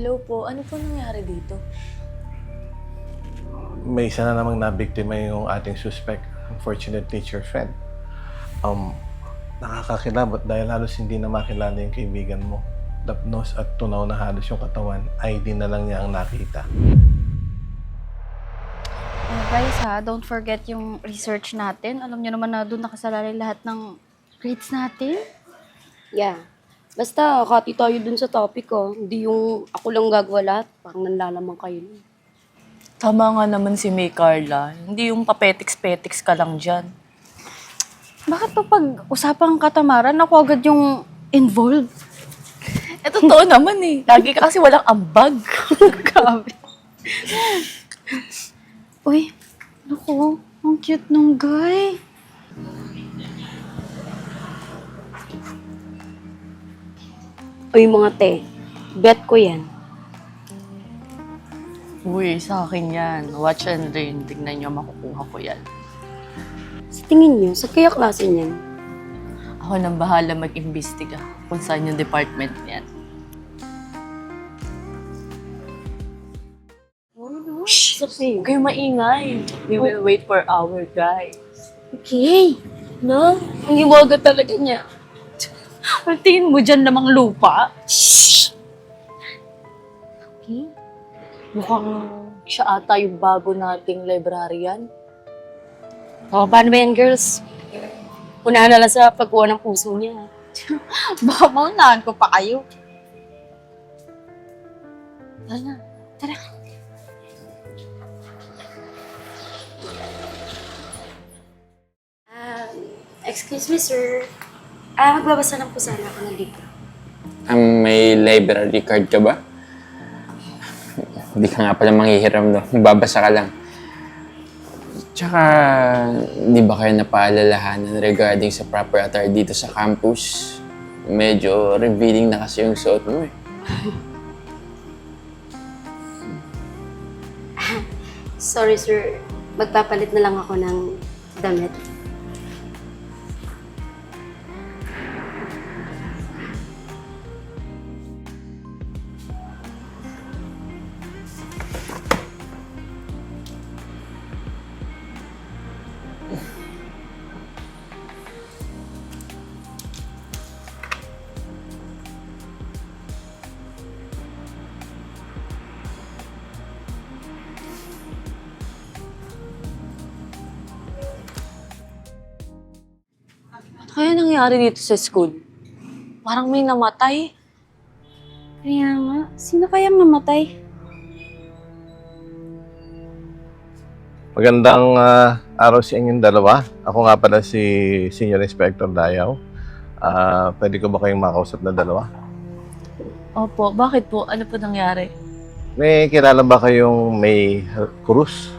Hello po, ano po nangyari dito? May isa na namang nabiktima yung ating suspect, unfortunate teacher friend. Um, nakakakilabot dahil halos hindi na makilala yung kaibigan mo. Dapnos at tunaw na halos yung katawan, ID na lang niya ang nakita. Uh, guys ha, don't forget yung research natin. Alam niyo naman na doon nakasalalay lahat ng grades natin. Yeah. Basta, kati tayo dun sa topic ko. Hindi yung ako lang gagawa lahat. Parang nanlalaman kayo. nun. Tama nga naman si May Carla. Hindi yung papetiks-petiks ka lang dyan. Bakit pa pag usapang katamaran, ako agad yung involved? Eh, totoo naman eh. Lagi ka kasi walang ambag. Grabe. Uy, naku, ang cute nung guy. Uy, mga te. Bet ko yan. Uy, sa akin yan. Watch and learn. Tingnan nyo, makukuha ko yan. Sa tingin nyo, sa kaya klase niyan? Ako nang bahala mag-imbestiga kung saan yung department niyan. Shh! Huwag kayong maingay. We will wait for our guy. Okay. No? Ang iwaga talaga niya. Ang tingin mo dyan namang lupa? Shh! Okay. Mukhang siya ata yung bago nating librarian. O, paano ba yan, girls? Unahan na lang sa pagkuha ng puso niya. Baka maunahan ko pa kayo. Tara na. Tara. Um, excuse me, sir. Ah, magbabasa lang po sana ako ng libro. Um, may library card ka ba? Hindi ka nga pala manghihiram, no? Babasa ka lang. Tsaka, di ba kayo napaalalahanan regarding sa proper attire dito sa campus? Medyo revealing na kasi yung suot mo eh. Sorry, sir. Magpapalit na lang ako ng damit. Kaya nangyari dito sa school? Parang may namatay. Kaya nga, sino kayang namatay? Magandang ah, araw sa inyong dalawa. Ako nga pala si Senior Inspector Dayaw. Ah, pwede ko ba kayong makausap na dalawa? Opo, bakit po? Ano po nangyari? May kilala ba kayong May Cruz?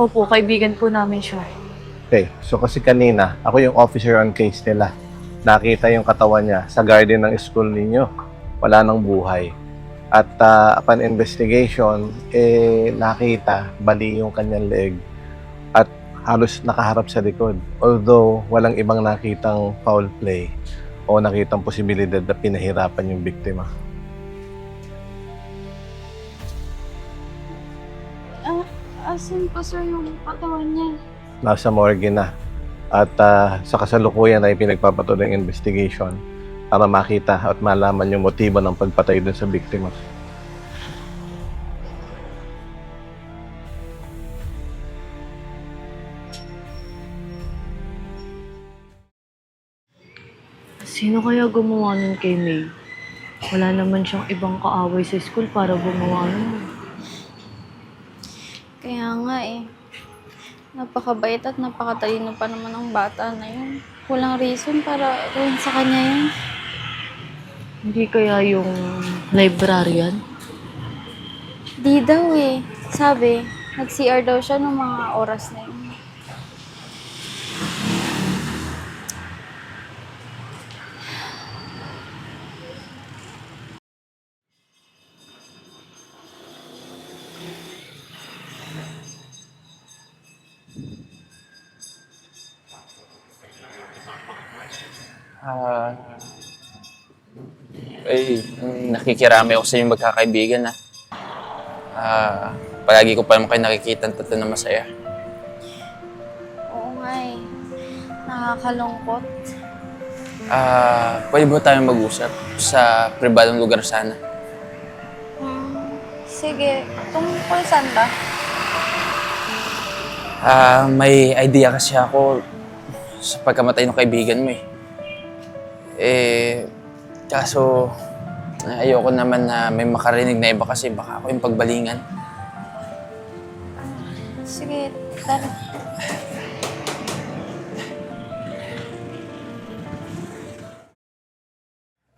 Opo, kaibigan po namin siya. Okay, so kasi kanina, ako yung officer on case nila. Nakita yung katawan niya sa garden ng school ninyo. Wala nang buhay. At ah, upon investigation, eh, nakita, bali yung kanyang leg at halos nakaharap sa likod. Although, walang ibang nakitang foul play o nakitang posibilidad na pinahirapan yung biktima. Asan pa sir yung katawan niya? Nasa morgue na. At ah, sa kasalukuyan ay pinagpapatuloy ang investigation para makita at malaman yung motibo ng pagpatay dun sa biktima. Sino kaya gumawa nun kay May? Wala naman siyang ibang kaaway sa school para gumawa nun. Kaya nga eh. Napakabait at napakatalino pa naman ng bata na yun. Walang reason para gawin sa kanya yun. Hindi kaya yung librarian? Di daw eh. Sabi, nag-CR daw siya nung mga oras na yun. Ah, Eh, nakikirami ako sa inyong magkakaibigan, ha. Ah, palagi ko pa naman kayo nakikita ang tatlo na masaya. Oo nga eh. Nakakalungkot. Ah, pwede ba tayong mag-usap sa pribadong lugar sana? Hmm, sige. Tungkol saan ba? Ah, may idea kasi ako sa pagkamatay ng kaibigan mo eh. Eh, kaso ayoko naman na may makarinig na iba kasi baka ako yung pagbalingan. Sige, tara.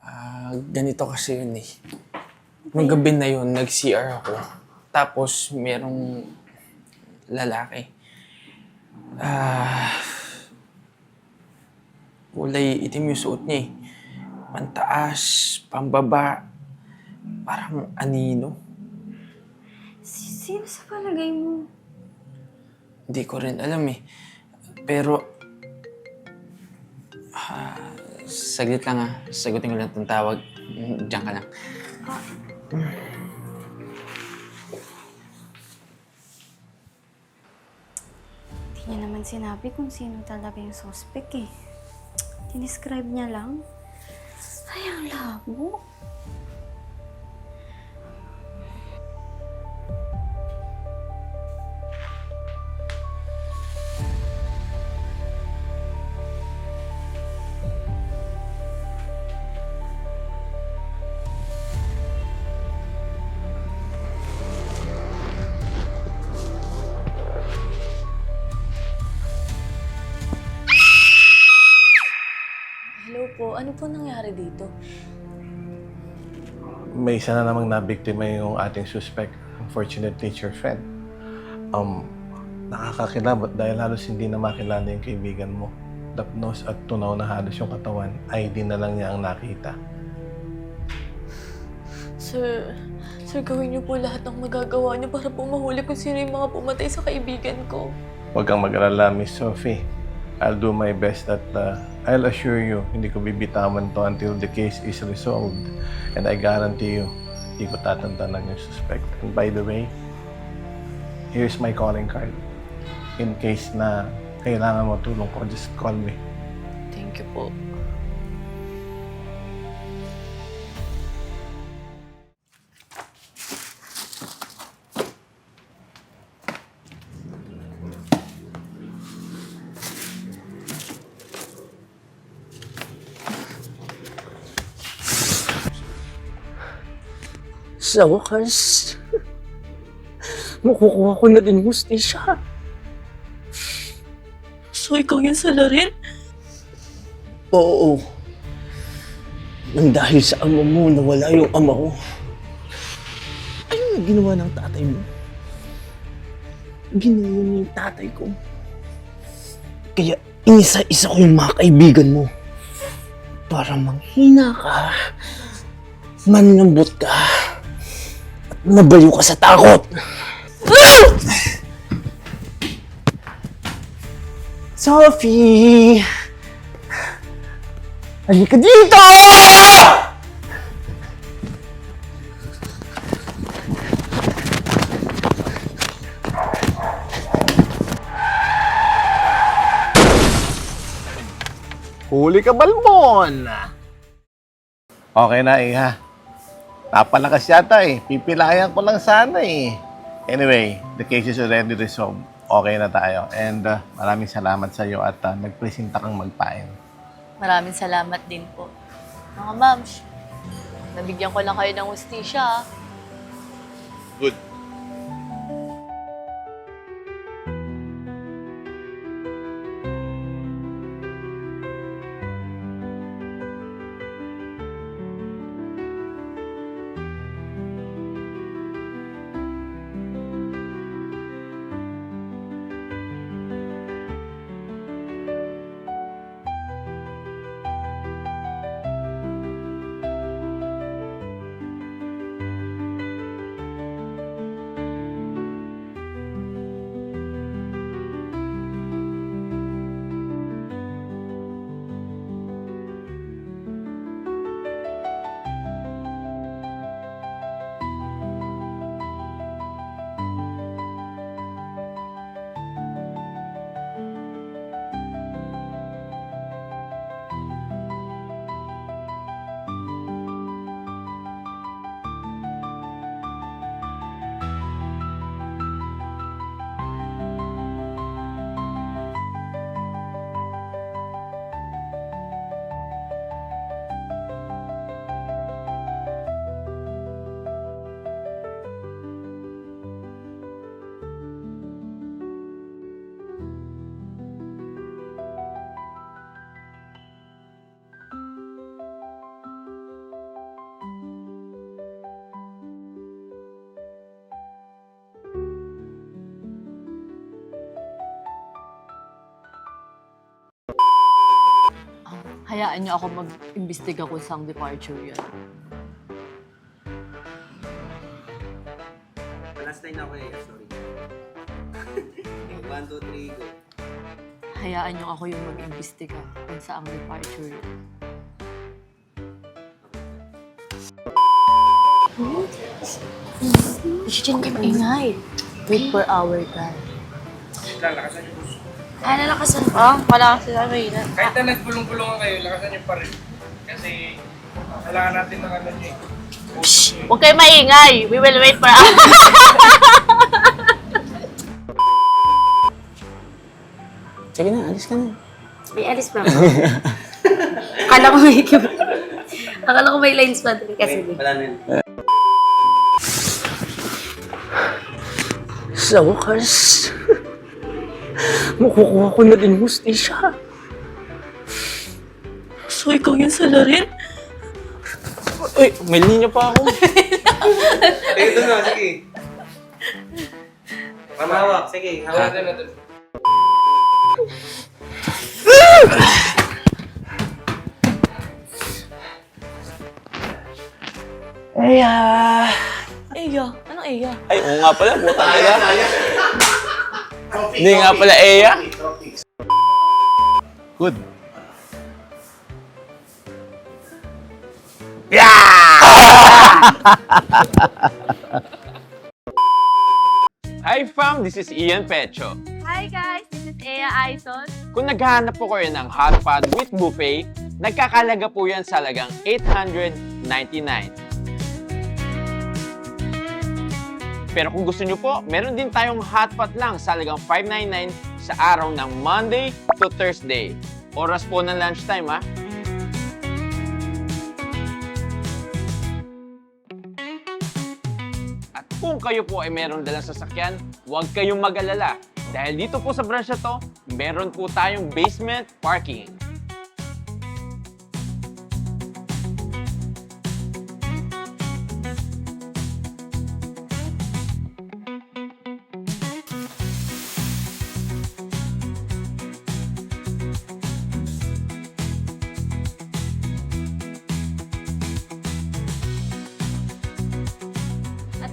Ah, ganito kasi yun eh. Nung gabi na yun, nag-CR ako. Tapos, merong lalaki. Ah, kulay itim yung suot niya eh. Pantaas, pambaba, parang anino. Si- Sino sa palagay mo? Hindi ko rin alam eh. Pero, ah, saglit lang ah. Sagutin ko lang itong tawag. Diyan ka lang. Hindi niya naman sinabi kung sino talaga yung suspect eh. Dinescribe niya lang. Ay, ang labo. Po, ano po nangyari dito? May isa na namang nabiktima yung ating suspect. Unfortunately, it's your friend. Um, nakakakilabot dahil halos hindi na makilala yung kaibigan mo. Tapnos at tunaw na halos yung katawan, ID na lang niya ang nakita. Sir, sir, gawin niyo po lahat ng magagawa niyo para po mahuli kung sino yung mga pumatay sa kaibigan ko. Huwag kang mag-alala, Miss Sophie. I'll do my best at uh, I'll assure you, hindi ko bibitawan to until the case is resolved. And I guarantee you, hindi ko tatantanan yung suspect. And by the way, here's my calling card. In case na kailangan mo tulong ko, just call me. Thank you po. Sa wakas, makukuha ko na din hustisya. So, ikaw yung salarin? Oo. Nang dahil sa ama mo, nawala yung ama ko. Ano na ginawa ng tatay mo? Ginawa niya yung tatay ko. Kaya inisa-isa ko yung mga kaibigan mo. Para manghina ka, manlambot ka, nabaliw ka sa takot. Sophie! Halika dito! Huli ka, Balmon! Okay na, Iha. Napalakas yata eh. Pipilayan ko lang sana eh. Anyway, the case is already resolved. Okay na tayo. And uh, maraming salamat sa iyo at uh, nagpresenta kang magpain. Maraming salamat din po. Mga mams, nabigyan ko lang kayo ng hustisya. ah. Good. Hayaan niyo ako mag-imbestiga kung saan departure yan. Last line ako eh, sorry. One, two, three, go. Hayaan niyo ako yung mag-imbestiga kung saan departure yan. Diyan ka maingay. Wait for our guy. Ah, nalakasan pa? Wala kasi sa Reyna. Kahit na nagpulong-pulungan kayo, lakasan niyo pa rin. Kasi kailangan natin ng ano niyo eh. Huwag kayo maingay. We will wait for our... Sige na, alis ka na. May alis pa. Akala ko may Akala ko may lines pa din kasi. Wala na yun. Sa wakas, makukuha ko na din hustisya. So, ikaw yung salarin? Uy, may linya pa ako. Sige, doon na, sige. Mamawak, sige, hawak. Natin na doon. Eya. Anong Eya? Ay, oo nga pala, puta nila. Hindi nga pala Eya. Good. Hi fam, this is Ian Pecho. Hi guys, this is Ea Aizon. Kung naghahanap po kayo ng hot pot with buffet, nagkakalaga po yan sa lagang 899. Pero kung gusto nyo po, meron din tayong hot pot lang sa lagang 599 sa araw ng Monday to Thursday. Oras po ng lunchtime ha. At kung kayo po ay meron dalang sasakyan, huwag kayong mag-alala. Dahil dito po sa branch na to, meron po tayong basement parking.